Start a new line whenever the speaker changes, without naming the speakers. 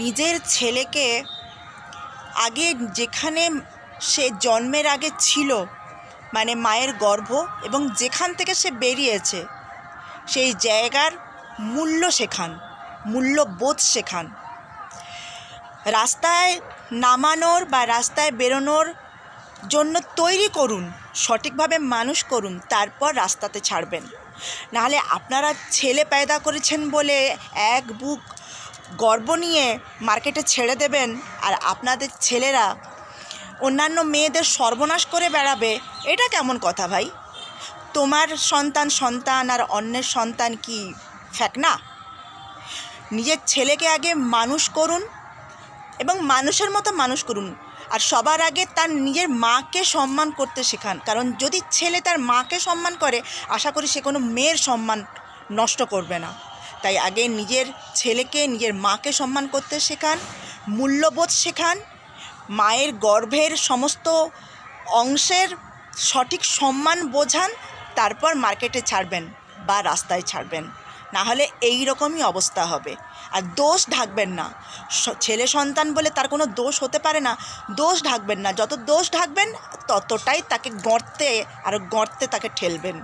নিজের ছেলেকে আগে যেখানে সে জন্মের আগে ছিল মানে মায়ের গর্ভ এবং যেখান থেকে সে বেরিয়েছে, সেই জায়গার মূল্য শেখান মূল্যবোধ শেখান রাস্তায় নামানোর বা রাস্তায় বেরোনোর জন্য তৈরি করুন, সঠিকভাবে মানুষ করুন, তারপর রাস্তাতে ছাড়বেন। নাহলে আপনারা ছেলে পায়দা করেছেন বলে এক বুক গর্ব নিয়ে মার্কেটে ছেড়ে দেবেন আর আপনাদের ছেলেরা অন্যান্য মেয়েদের সর্বনাশ করে বেড়াবে, এটা কেমন কথা ভাই? তোমার সন্তান সন্তান আর অন্যের সন্তান কি ফ্যাক না? নিজের ছেলেকে আগে মানুষ করুন এবং মানুষের মতো মানুষ করুন আর সবার আগে তার নিজের মাকে সম্মান করতে শেখান। কারণ যদি ছেলে তার মাকে সম্মান করে, আশা করি সে কোনো মেয়ের সম্মান নষ্ট করবে না। তাই আগে নিজের ছেলেকে, নিজের মাকে সম্মান করতে শেখান, মূল্যবোধ শেখান, মায়ের গর্ভের সমস্ত অংশের সঠিক সম্মান বোঝান, তারপর মার্কেটে ছাড়বেন বা রাস্তায় ছাড়বেন। না হলে এই রকমই অবস্থা হবে। আর দোষ ঢাকবেন না। ছেলে সন্তান বলে তার কোনো দোষ হতে পারে না। দোষ ঢাকবেন না। যত দোষ ঢাকবেন, ততটাই তাকে গর্তে আর গর্তে তাকে ঠেলবেন।